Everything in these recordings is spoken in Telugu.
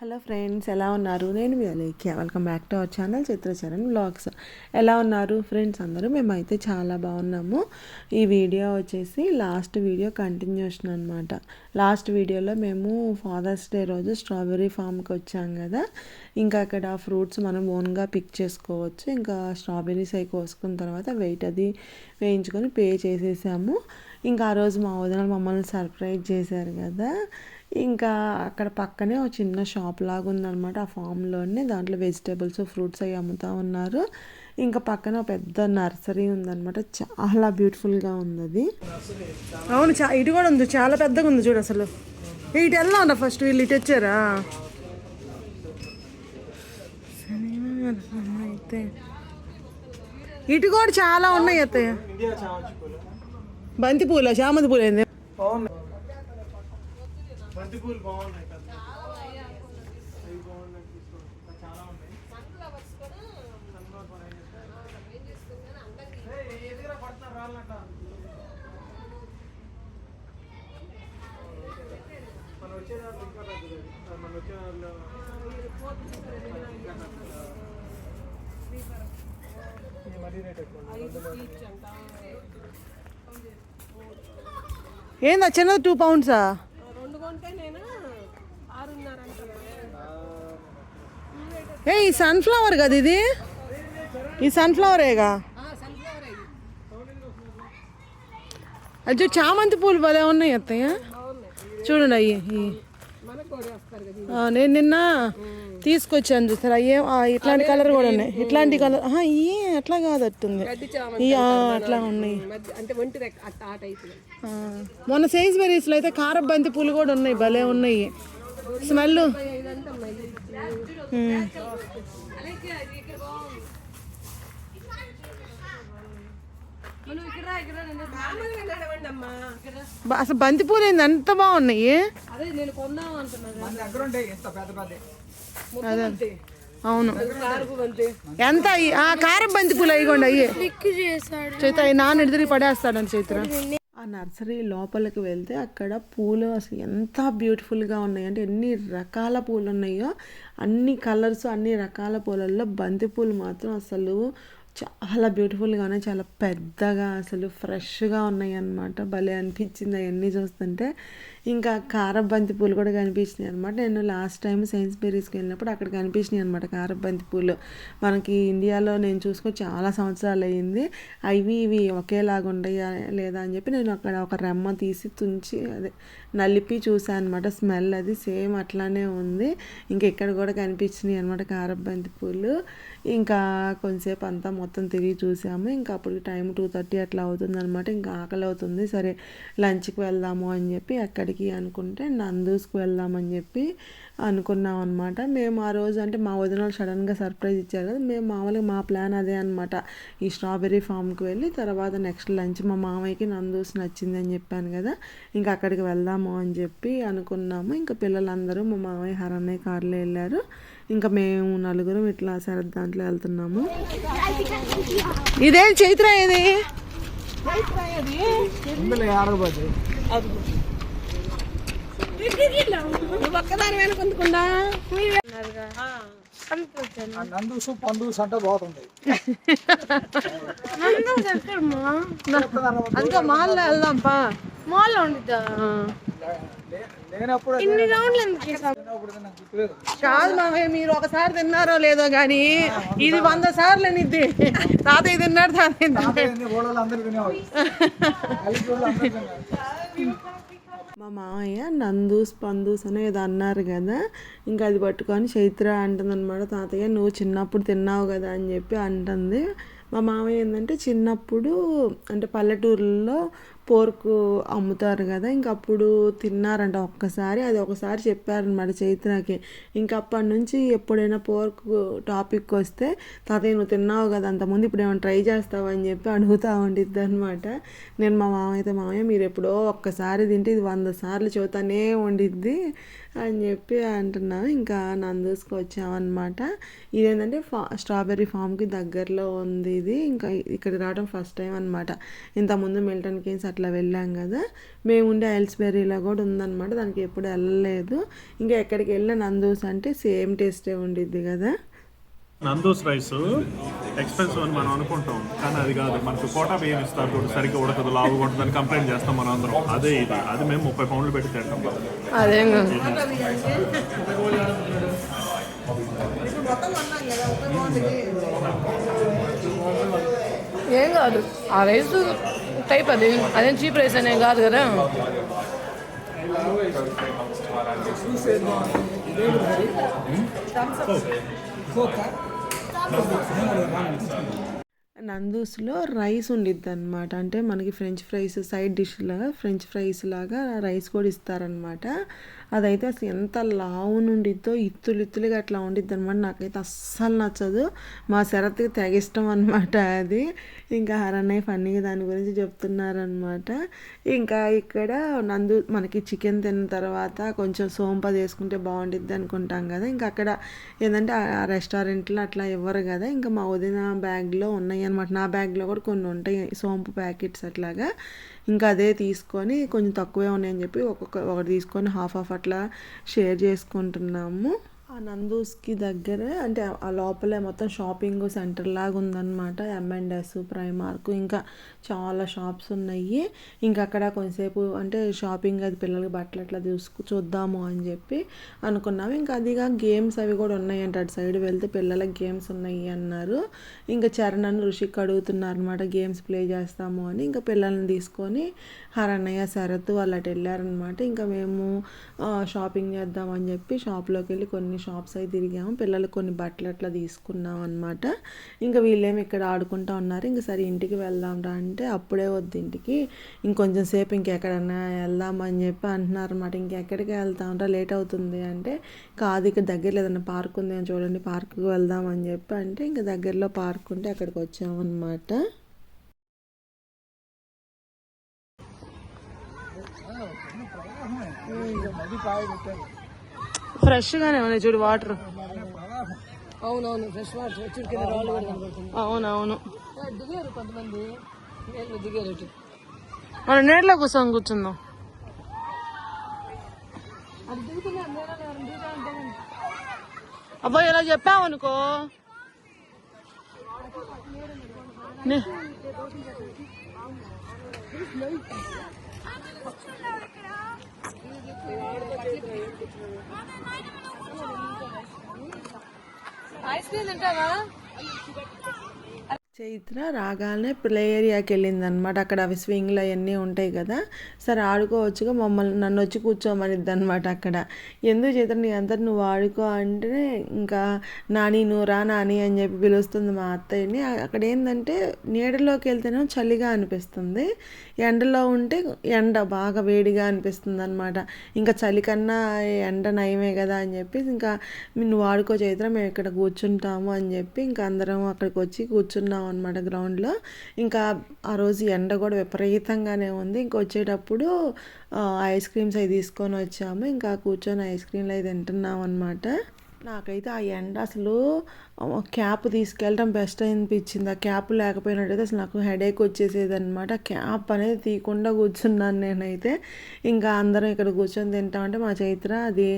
హలో ఫ్రెండ్స్ ఎలా ఉన్నారు? నేను మీ Alekhya. Welcome back to our channel Chitracharan blogs ఎలా ఉన్నారు ఫ్రెండ్స్ అందరూ? మేమైతే చాలా బాగున్నాము. ఈ వీడియో వచ్చేసి లాస్ట్ వీడియో కంటిన్యూషన్ అనమాట లాస్ట్ వీడియోలో మేము ఫాదర్స్ డే రోజు స్ట్రాబెర్రీ ఫామ్కి వచ్చాం కదా. ఇంకా అక్కడ ఫ్రూట్స్ మనం ఓన్గా పిక్ చేసుకోవచ్చు. ఇంకా స్ట్రాబెర్రీస్ అవి కోసుకున్న తర్వాత వెయిట్ అది వేయించుకొని పే చేసేసాము. ఇంకా ఆ రోజు మా వదిన మమ్మల్ని సర్ప్రైజ్ చేశారు కదా. ఇంకా అక్కడ పక్కనే ఒక చిన్న షాప్ లాగా ఉందన్నమాట ఆ ఫామ్లోనే దాంట్లో వెజిటేబుల్స్ ఫ్రూట్స్ అవి అమ్ముతూ ఉన్నారు. ఇంకా పక్కన ఒక పెద్ద నర్సరీ ఉందన్నమాట. చాలా బ్యూటిఫుల్గా ఉంది అది అవును చా ఇటు కూడా ఉంది. చాలా పెద్దగా ఉంది చూడు అసలు. ఇటు ఉన్నా ఫస్ట్ వీళ్ళు ఇటు వచ్చారా? అయితే. ఇటు కూడా చాలా ఉన్నాయి అత్తయ్య. బంతి పూల చామంతి పూలు ఏంది? బాగున్నాయి ఇంకా మరీ రేట్ ఎక్కువ ఏందా చిన్నది టూ పౌండ్సా ఏ ఈ సన్ఫ్లవర్ కదా ఇది? ఈ సన్ఫ్లవరేగా అది చామంతి పూలు భలే ఉన్నాయి అత్తయ్య. చూడండి అయ్యి నేను నిన్న తీసుకొచ్చాను చూసారా అయ్యే ఇట్లాంటి కలర్ కూడా ఉన్నాయి. ఇట్లాంటి కలర్ ఇయ్యే అట్లా కాదు అట్టుంది అట్లా ఉన్నాయి. మొన్న సైజ్ బెరీస్లో అయితే కారం బంతి పూలు కూడా ఉన్నాయి భలే ఉన్నాయి. స్మెల్ అసలు బంతి పూలు ఏంది? అంత బాగున్నాయి. అదే అవును. ఎంత అయ్యి ఆ కారం బంతి పూలు అయ్యి. అయ్యే చైత నాన్న ఎడిదిరి పడేస్తాడని చైత్ర. ఆ నర్సరీ లోపలికి వెళ్తే అక్కడ పూలు అసలు ఎంత బ్యూటిఫుల్గా ఉన్నాయి. అంటే ఎన్ని రకాల పూలు ఉన్నాయో అన్ని కలర్స్ అన్ని రకాల పూలల్లో బంతి పూలు మాత్రం అసలు చాలా బ్యూటిఫుల్గా ఉన్నాయి చాలా పెద్దగా అసలు ఫ్రెష్గా ఉన్నాయి అన్నమాట భలే అనిపించింది అవన్నీ చూస్తుంటే. ఇంకా కారబంతి పూలు కూడా కనిపించినాయి అనమాట నేను లాస్ట్ టైం సైన్స్ బెరీస్కి వెళ్ళినప్పుడు అక్కడ కనిపించినాయి అనమాట కారబంతి పూలు. మనకి ఇండియాలో నేను చూసుకొని చాలా సంవత్సరాలు అయ్యింది. అవి ఇవి ఒకేలాగా ఉండయా లేదా అని చెప్పి నేను అక్కడ ఒక రెమ్మ తీసి తుంచి అదే నలిపి చూసాను అనమాట స్మెల్ అది సేమ్ అట్లానే ఉంది. ఇంకా ఇక్కడ కూడా కనిపించినాయి అనమాట కారబంతి పూలు. ఇంకా కొంతసేపు అంతా మొత్తం తిరిగి చూసాము. ఇంకా అప్పుడు టైం టూ థర్టీ అట్లా అవుతుందనమాట ఇంకా ఆకలి అవుతుంది. సరే లంచ్కి వెళ్దాము అని చెప్పి ఎక్కడికి అనుకుంటే నందూస్కి వెళ్దామని చెప్పి అనుకున్నాం అనమాట మేము ఆ రోజు అంటే మా వదిన సడన్గా సర్ప్రైజ్ ఇచ్చారు కదా మేము మామూలుగా మా ప్లాన్ అదే అనమాట ఈ స్ట్రాబెర్రీ ఫామ్కి వెళ్ళి తర్వాత నెక్స్ట్ లంచ్ మా మామయ్యకి నందూస్ నచ్చింది అని చెప్పాను కదా ఇంకా అక్కడికి వెళ్దాము అని చెప్పి అనుకున్నాము. ఇంకా పిల్లలందరూ మా మామయ్య హరన్నయ్య కార్లో వెళ్ళారు. ఇంకా మేము నలుగురం ఇట్లా శరత్ దాంట్లో వెళ్తున్నాము. ఇదేం చైత్ర ఇది? నందూసు పండుగ అంటే బాగుంటాయి అందుకే మాల్లో వెళ్దాంపా? మాల్లో ఉండిద్దా? ఇన్ని రౌండ్లు ఎందుకు గుర్తులేదు. కాదు మామయ్య మీరు ఒకసారి తిన్నారో లేదో కానీ ఇది వంద సార్లు అనిద్ది. తాతయ్య తిన్నాడు తాతయ్య మా మామయ్య నందూస్ పందూస్ అని ఏదో అన్నారు కదా ఇంకా అది పట్టుకొని చైత్ర అంటుంది అనమాట తాతయ్య నువ్వు చిన్నప్పుడు తిన్నావు కదా అని చెప్పి అంటుంది. మా మామయ్య ఏంటంటే చిన్నప్పుడు అంటే పల్లెటూరులో పోర్కు అమ్ముతారు కదా ఇంక అప్పుడు తిన్నారంట ఒక్కసారి. అది ఒకసారి చెప్పారనమాట చైత్రకి. ఇంక అప్పటి నుంచి ఎప్పుడైనా పోర్క్ టాపిక్ వస్తే తాతయ్య నువ్వు తిన్నావు కదా అంతకుముందు ఇప్పుడు ఏమైనా ట్రై చేస్తావు అని చెప్పి అడుగుతూ ఉండిద్ది అనమాట నేను మా మామయ్యతో మామయ్య మీరు ఎప్పుడో ఒక్కసారి తింటే ఇది వంద సార్లు చెబుతానే ఉండిద్ది అని చెప్పి అంటున్నాను. ఇంకా నందూసుకు వచ్చామన్నమాట. ఇదేంటంటే ఫా స్ట్రాబెర్రీ ఫామ్కి దగ్గరలో ఉంది ఇది. ఇంకా ఇక్కడికి రావడం ఫస్ట్ టైం అనమాట ఇంతకుముందు మిల్టన్ కేన్స్ అట్లా వెళ్ళాం కదా. మేము ఉండే ఎల్స్బెర్రీలో కూడా ఉందన్నమాట. దానికి ఎప్పుడు వెళ్ళలేదు. ఇంకా ఎక్కడికి వెళ్ళిన నందూస్ అంటే సేమ్ టేస్టే ఉండిద్ది కదా. నందూస్ రైస్ ఎక్స్పెన్సివ్ అని మనం అనుకుంటాం. కానీ అది కాదు. మనకు కోటా బియ్యం ఇస్తారు చూడు. సరిగ్గా ఉడకదు లావుగా ఉంటుందని కంప్లైంట్ చేస్తాం మనం అందరం. అదే ఇది. అది మేము ముప్పై పౌండ్లు పెట్టి తింటాం. అదేం కాదు. ఏం కాదు. ఆ రైస్ టైప్ అది. అదేం చీప్ రైస్ అనేం కాదు కదా. నందూస్లో రైస్ ఉండిద్ది అనమాట అంటే మనకి ఫ్రెంచ్ ఫ్రైస్ సైడ్ డిష్ లాగా ఫ్రెంచ్ ఫ్రైస్ లాగా రైస్ కూడా ఇస్తారనమాట అదైతే అసలు ఎంత లావు నుండిద్దో ఇత్తులు ఇత్తులుగా అట్లా ఉండిద్ది అనమాట నాకైతే అస్సలు నచ్చదు. మా శరత్కి తెగ ఇష్టం అనమాట అది. ఇంకా హరన్నయ్య ఫన్నీగా దాని గురించి చెప్తున్నారనమాట ఇంకా ఇక్కడ నందు మనకి చికెన్ తిన్న తర్వాత కొంచెం సోంప చేసుకుంటే బాగుండిద్ది అనుకుంటాం కదా. ఇంకా అక్కడ ఏంటంటే ఆ రెస్టారెంట్లో అట్లా ఇవ్వరు కదా. ఇంకా మా వదిన బ్యాగ్లో ఉన్నాయి అనమాట నా బ్యాగ్లో కూడా కొన్ని ఉంటాయి సోంపు ప్యాకెట్స్ అట్లాగా. ఇంకా అదే తీసుకొని కొంచెం తక్కువే ఉన్నాయని చెప్పి ఒక్కొక్క ఒకటి తీసుకొని హాఫ్ హాఫ్ అట్లా షేర్ చేసుకుంటున్నాము. ఆ నందూస్కి దగ్గరే అంటే ఆ లోపలే మొత్తం షాపింగ్ సెంటర్ లాగా ఉందన్నమాట. ఎంఎండ్ఎస్ ప్రైమార్క్ ఇంకా చాలా షాప్స్ ఉన్నాయి. ఇంకా అక్కడ కొంతసేపు అంటే షాపింగ్ అది పిల్లలకి బట్టలు అట్లా చూసుకు చూద్దాము అని చెప్పి అనుకున్నాము. ఇంకా అదిగా గేమ్స్ అవి కూడా ఉన్నాయి అంటే అటు సైడ్ వెళ్తే పిల్లలకి గేమ్స్ ఉన్నాయి అన్నారు. ఇంకా చరణ్ అని ఋషిక్ అడుగుతున్నారు అనమాట గేమ్స్ ప్లే చేస్తాము అని. ఇంకా పిల్లల్ని తీసుకొని హరన్నయ్య శరత్ వాళ్ళు అటు వెళ్ళారనమాట ఇంకా మేము షాపింగ్ చేద్దాం అని చెప్పి షాప్లోకి వెళ్ళి కొన్ని షాప్స్ అయి తిరిగాము. పిల్లలు కొన్ని బట్టలు అట్లా తీసుకున్నాం అనమాట ఇంకా వీళ్ళేమి ఇక్కడ ఆడుకుంటా ఉన్నారు. ఇంకా సరే ఇంటికి వెళ్దాం రా అంటే అప్పుడే వద్దు ఇంటికి. ఇంకొంచెం సేపు ఇంకెక్కడన్నా వెళ్దామని చెప్పి అంటున్నారు అనమాట ఇంకెక్కడికి వెళ్తాం రా లేట్ అవుతుంది అంటే కాదు ఇక్కడ దగ్గరలో ఏదైనా పార్క్ ఉంది చూడండి పార్క్కి వెళ్దాం అని చెప్పి అంటే ఇంకా దగ్గరలో పార్క్ ఉంటే అక్కడికి వచ్చామన్నమాట. ఫ్రెష్గానే ఉన్నాయి చూడు వాటర్. అవునవును ఫ్రెష్ వాటర్ వచ్చి కింద రాళ్ళు అవునవును. దిగారు కొంతమంది? నేను దిగారు మనం నీటిలో కూర్చొని కూర్చుందాం. అబ్బాయి ఇలా చెప్పావనుకో నే- ఐస్ క్రీమ్ తింటావా? చైత్ర రాగానే ప్లే ఏరియాకి వెళ్ళింది అనమాట అక్కడ అవి స్వింగ్లు అవన్నీ ఉంటాయి కదా. సరే ఆడుకోవచ్చుగా మమ్మల్ని నన్ను వచ్చి కూర్చోమనిద్ది అనమాట అక్కడ. ఎందుకు చైత్ర నీ అంతటి నువ్వు ఆడుకో అంటే ఇంకా నాని నువ్వు రా నాని అని చెప్పి పిలుస్తుంది మా అత్తయ్యని. అక్కడ ఏంటంటే నీడలోకి వెళ్తేనే చలిగా అనిపిస్తుంది. ఎండలో ఉంటే ఎండ బాగా వేడిగా అనిపిస్తుంది అనమాట ఇంకా చలి కన్నా ఎండ నయమే కదా అని చెప్పి ఇంకా నువ్వు ఆడుకో చైత్ర మేము ఇక్కడ కూర్చుంటాము అని చెప్పి ఇంకా అందరం అక్కడికి వచ్చి కూర్చున్నాం అనమాట గ్రౌండ్లో. ఇంకా ఆ రోజు ఎండ కూడా విపరీతంగానే ఉంది. ఇంక వచ్చేటప్పుడు ఐస్ క్రీమ్స్ అవి తీసుకొని వచ్చాము. ఇంకా కూర్చొని ఐస్ క్రీమ్లు అవి తింటున్నాం అనమాట నాకైతే ఆ ఎండ అసలు క్యాప్ తీసుకెళ్ళడం బెస్ట్ అనిపించింది. ఆ క్యాప్ లేకపోయినట్టయితే అసలు నాకు హెడేక్ వచ్చేసేది అనమాట క్యాప్ అనేది తీయకుండా కూర్చున్నాను నేనైతే. ఇంకా అందరం ఇక్కడ కూర్చొని తింటామంటే మా చైత్ర అది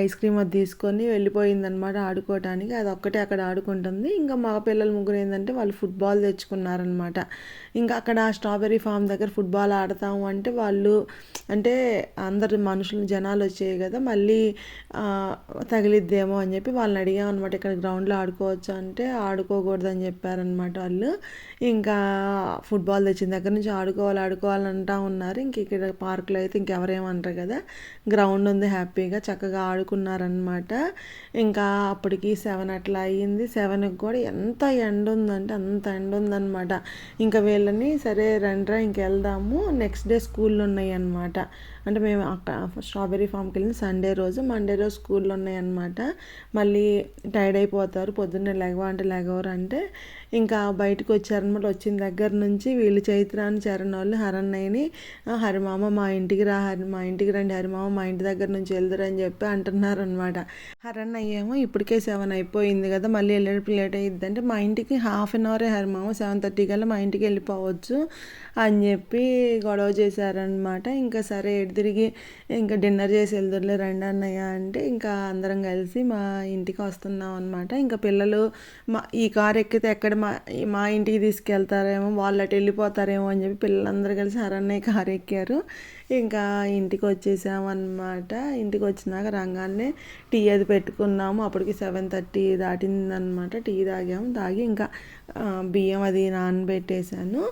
ఐస్ క్రీమ్ అది తీసుకొని వెళ్ళిపోయిందనమాట ఆడుకోవటానికి. అది ఒక్కటే అక్కడ ఆడుకుంటుంది. ఇంకా మా పిల్లలు ముగ్గురు ఏంటంటే వాళ్ళు ఫుట్బాల్ తెచ్చుకున్నారనమాట ఇంకా అక్కడ స్ట్రాబెర్రీ ఫామ్ దగ్గర ఫుట్బాల్ ఆడతాము అంటే వాళ్ళు అంటే అందరు మనుషులు జనాలు వచ్చాయి కదా మళ్ళీ తగిలిద్దేమో అని చెప్పి వాళ్ళని అడిగాం అనమాట ఇక్కడ గ్రౌండ్లో ఆడుకోవచ్చు అంటే ఆడుకోకూడదని చెప్పారనమాట వాళ్ళు. ఇంకా ఫుట్బాల్ తెచ్చిన దగ్గర నుంచి ఆడుకోవాలి ఆడుకోవాలంటా ఉన్నారు. ఇంక ఇక్కడ పార్కులో అయితే ఇంకెవరేమంటారు కదా. గ్రౌండ్ ఉంది హ్యాపీగా చక్కగా ఆడుకున్నారనమాట ఇంకా అప్పటికి సెవెన్ అట్లా అయ్యింది. సెవెన్కి కూడా ఎంత ఎండ ఉందంటే అంత ఎండ ఉందన్నమాట ఇంకా వీళ్ళని సరే రండ్రా ఇంక వెళ్దాము నెక్స్ట్ డే స్కూల్లో ఉన్నాయి అనమాట అంటే మేము అక్కడ స్ట్రాబెర్రీ ఫామ్కి వెళ్ళిన సండే రోజు మండే రోజు స్కూల్లో ఉన్నాయన్నమాట మళ్ళీ టైర్డ్ అయిపోతారు పొద్దున్నే లెగవ అంటే లెగవరు అంటే ఇంకా బయటకు వచ్చారనమాట వచ్చిన దగ్గర నుంచి వీళ్ళు చైత్రాన్ని చరణ్ వాళ్ళు హరన్నయ్యని హరిమామ మా ఇంటికి రా హరి మా ఇంటికి రండి హరిమామ మా ఇంటి దగ్గర నుంచి వెళ్దురని చెప్పి అంటున్నారు అనమాట హరన్నయ్య ఏమో ఇప్పటికే సెవెన్ అయిపోయింది కదా మళ్ళీ వెళ్ళేటప్పుడు లేట్ అయ్యిద్ది అంటే మా ఇంటికి హాఫ్ అన్ అవరే హరిమామ సెవెన్ థర్టీ కల్లా మా ఇంటికి వెళ్ళిపోవచ్చు అని చెప్పి గొడవ చేశారనమాట. ఇంకా సరే ఎటు తిరిగి ఇంకా డిన్నర్ చేసి వెళ్దురులే రండి అన్నయ్య అంటే ఇంకా అందరం కలిసి మా ఇంటికి వస్తున్నాం అనమాట ఇంకా పిల్లలు మా ఈ కార్ ఎక్కితే ఎక్కడ మా మా ఇంటికి తీసుకెళ్తారేమో వాళ్ళు అటు వెళ్ళిపోతారేమో అని చెప్పి పిల్లలందరూ కలిసి అరణ్య కారు ఎక్కారు ఇంకా ఇంటికి వచ్చేసామన్నమాట ఇంటికి వచ్చినాక రంగానే టీ అది పెట్టుకున్నాము. అప్పటికి సెవెన్ థర్టీ దాటిందనమాట టీ తాగాము. తాగి ఇంకా బియ్యం అది నానబెట్టేశాను.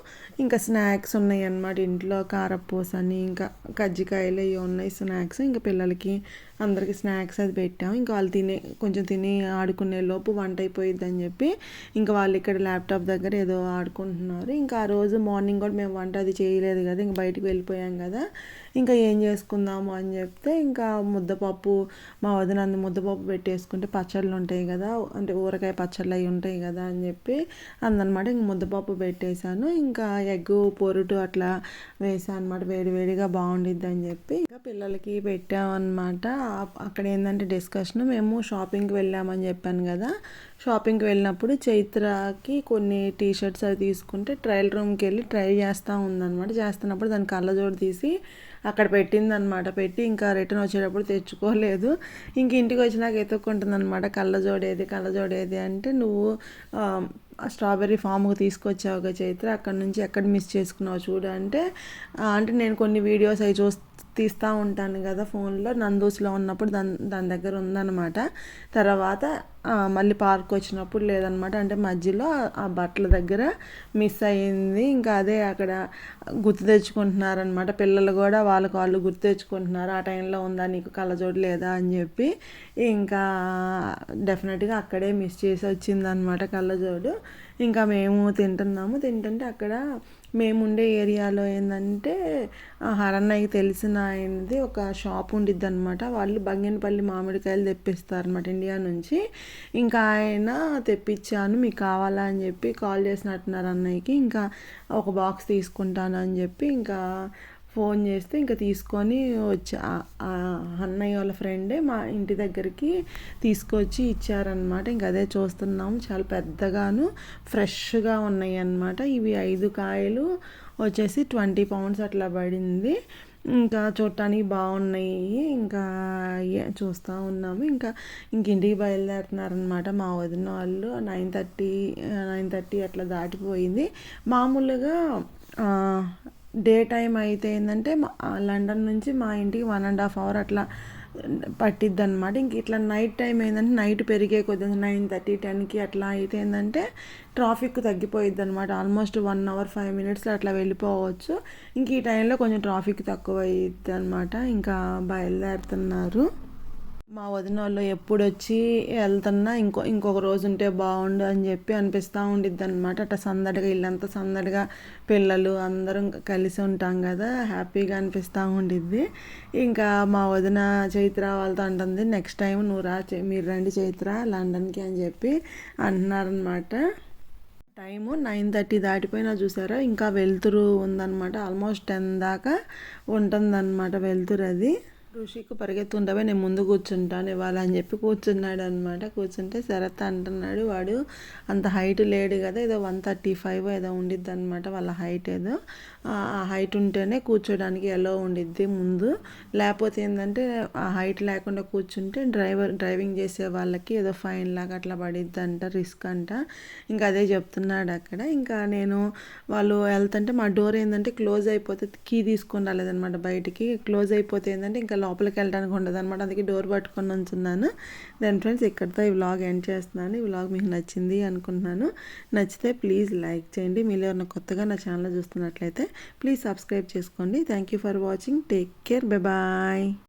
ఇంకా స్నాక్స్ ఉన్నాయి అన్నమాట ఇంట్లో కారపూస అని ఇంకా కజ్జికాయలు ఇవి ఉన్నాయి స్నాక్స్. ఇంకా పిల్లలకి అందరికీ స్నాక్స్ అది పెట్టాము. ఇంకా వాళ్ళు తినే కొంచెం తిని ఆడుకునే లోపు వంట అయిపోయిద్దని చెప్పి ఇంకా వాళ్ళు ఇక్కడ ల్యాప్టాప్ దగ్గర ఏదో ఆడుకుంటున్నారు. ఇంకా ఆ రోజు మార్నింగ్ కూడా మేము వంట అది చేయలేదు కదా. ఇంకా బయటకు వెళ్ళిపోయాం కదా. ఇంకా ఏం చేసుకుందాము అని చెప్తే ఇంకా ముద్దపప్పు మా వదిన అందు ముద్దపప్పు పెట్టేసుకుంటే పచ్చళ్ళు ఉంటాయి కదా అంటే ఊరకాయ పచ్చళ్ళు అవి ఉంటాయి కదా అని చెప్పి అందనమాట ఇంక ముద్దపప్పు పెట్టేశాను. ఇంకా ఎగ్ పొరుటు అట్లా వేసాను అనమాట వేడివేడిగా బాగుండిద్ది అని చెప్పి ఇంకా పిల్లలకి పెట్టామన్నమాట. అక్కడ ఏంటంటే డిస్కషన్ మేము షాపింగ్కి వెళ్ళామని చెప్పాను కదా షాపింగ్కి వెళ్ళినప్పుడు చైత్రకి కొన్ని టీ షర్ట్స్ అవి తీసుకుంటే ట్రయల్ రూమ్కి వెళ్ళి ట్రై చేస్తూ ఉందన్నమాట. చేస్తున్నప్పుడు దాని కళ్ళజోడు తీసి అక్కడ పెట్టిందనమాట పెట్టి ఇంకా రిటర్న్ వచ్చేటప్పుడు తెచ్చుకోలేదు. ఇంక ఇంటికి వచ్చినాక ఎత్తుక్కుంటుంది అనమాట కళ్ళజోడేది కళ్ళజోడేది అంటే నువ్వు స్ట్రాబెర్రీ ఫామ్కి తీసుకొచ్చావుగా చైత్ర. అక్కడ నుంచి ఎక్కడ మిస్ చేసుకున్నావు చూడు అంటే అంటే నేను కొన్ని వీడియోస్ అవి చూస్ తీస్తూ ఉంటాను కదా ఫోన్లో. నందూస్లో ఉన్నప్పుడు దాని దాని దగ్గర ఉందన్నమాట. తర్వాత మళ్ళీ పార్క్ వచ్చినప్పుడు లేదనమాట అంటే మధ్యలో ఆ బట్టల దగ్గర మిస్ అయ్యింది. ఇంకా అదే అక్కడ గుర్తు తెచ్చుకుంటున్నారనమాట పిల్లలు కూడా వాళ్ళకి వాళ్ళు గుర్తు తెచ్చుకుంటున్నారు. ఆ టైంలో ఉందా? నీకు కళ్ళజోడు లేదా? అని చెప్పి ఇంకా డెఫినెట్గా అక్కడే మిస్ చేసి వచ్చిందనమాట కళ్ళజోడు ఇంకా మేము తింటున్నాము. తింటుంటే అక్కడ మేము ఉండే ఏరియాలో ఏంటంటే హరన్నయ్యకి తెలిసిన ఆయనది ఒక షాప్ ఉండిద్ది అనమాట వాళ్ళు బంగినపల్లి మామిడికాయలు తెప్పిస్తారు అనమాట ఇండియా నుంచి. ఇంకా ఆయన తెప్పించాను మీకు కావాలా అని చెప్పి కాల్ చేసినట్టున్నారు అన్నయ్యకి. ఇంకా ఒక బాక్స్ తీసుకుంటాను అని చెప్పి ఇంకా ఫోన్ చేస్తే ఇంకా తీసుకొని వచ్చి అన్నయ్య వాళ్ళ ఫ్రెండే మా ఇంటి దగ్గరికి తీసుకొచ్చి ఇచ్చారనమాట ఇంకా అదే చూస్తున్నాము చాలా పెద్దగాను ఫ్రెష్గా ఉన్నాయి అన్నమాట ఇవి ఐదు కాయలు వచ్చేసి ట్వంటీ పౌండ్స్ అట్లా పడింది. ఇంకా చూడటానికి బాగున్నాయి. ఇంకా చూస్తూ ఉన్నాము. ఇంకా ఇంక ఇంటికి బయలుదేరుతున్నారనమాట మా వదిన వాళ్ళు. నైన్ థర్టీ నైన్ థర్టీ అట్లా దాటిపోయింది. మామూలుగా డే టైం అయితే ఏంటంటే మా- లండన్ నుంచి మా ఇంటికి వన్ అండ్ హాఫ్ అవర్ అట్లా పట్టిద్ది అనమాట ఇంక ఇట్లా నైట్ టైం ఏంటంటే నైట్ పెరిగే కొద్ది నైన్ థర్టీ టెన్కి అట్లా అయితే ఏంటంటే ట్రాఫిక్ తగ్గిపోయిద్ది అనమాట ఆల్మోస్ట్ వన్ అవర్ ఫైవ్ మినిట్స్లో అట్లా వెళ్ళిపోవచ్చు. ఇంక ఈ టైంలో కొంచెం ట్రాఫిక్ తక్కువ అయ్యిద్ది అనమాట ఇంకా బయలుదేరుతున్నారు. మా వదిన వాళ్ళు ఎప్పుడు వచ్చి వెళ్తున్నా ఇంకో ఇంకొక రోజు ఉంటే బాగుండు అని చెప్పి అనిపిస్తూ ఉండిద్ది అనమాట అట్లా సందడిగా ఇల్లంతా సందడిగా పిల్లలు అందరం కలిసి ఉంటాం కదా హ్యాపీగా అనిపిస్తూ ఉండిద్ది. ఇంకా మా వదిన చైత్ర వాళ్ళతో అంటుంది నెక్స్ట్ టైం నువ్వు రా మీరు రండి చైత్ర లండన్కి అని చెప్పి అంటున్నారనమాట టైము నైన్ థర్టీ దాటిపోయినా చూసారా ఇంకా వెలుతురు ఉందన్నమాట. ఆల్మోస్ట్ టెన్ దాకా ఉంటుందన్నమాట వెలుతురు అది. ఋషికి పరిగెత్తుండవే నేను ముందు కూర్చుంటాను ఇవాళ అని చెప్పి కూర్చున్నాడు అనమాట కూర్చుంటే శరత్ అంటున్నాడు వాడు అంత హైట్ లేడు కదా ఏదో వన్ థర్టీ ఫైవ్ ఏదో ఉండిద్ది అనమాట వాళ్ళ హైట్ ఏదో. హైట్ ఉంటేనే కూర్చోడానికి ఎలా ఉండిద్ది ముందు. లేకపోతే ఏంటంటే ఆ హైట్ లేకుండా కూర్చుంటే డ్రైవర్ డ్రైవింగ్ చేసే వాళ్ళకి ఏదో ఫైన్ లాగా అట్లా పడిద్ది అంట రిస్క్ అంట. ఇంకా అదే చెప్తున్నాడు అక్కడ. ఇంకా నేను వాళ్ళు వెళ్తుంటే మా డోర్ ఏంటంటే క్లోజ్ అయిపోతే కీ తీసుకొని రాలేదనమాట బయటికి. క్లోజ్ అయిపోతే ఏంటంటే ఇంకా లోపలికి వెళ్ళడానికి ఉండదు అనమాట అందుకే డోర్ పట్టుకొని ఉంచున్నాను. దాని ఫ్రెండ్స్ ఇక్కడితో ఈ వ్లాగ్ ఎండ్ చేస్తున్నాను. ఈ వ్లాగ్ మీకు నచ్చింది అనుకుంటున్నాను. నచ్చితే ప్లీజ్ లైక్ చేయండి. మీరు ఎవరైనా కొత్తగా నా ఛానల్ చూస్తున్నట్లయితే ప్లీజ్ సబ్స్క్రైబ్ చేసుకోండి. Thank you for watching take care bye bye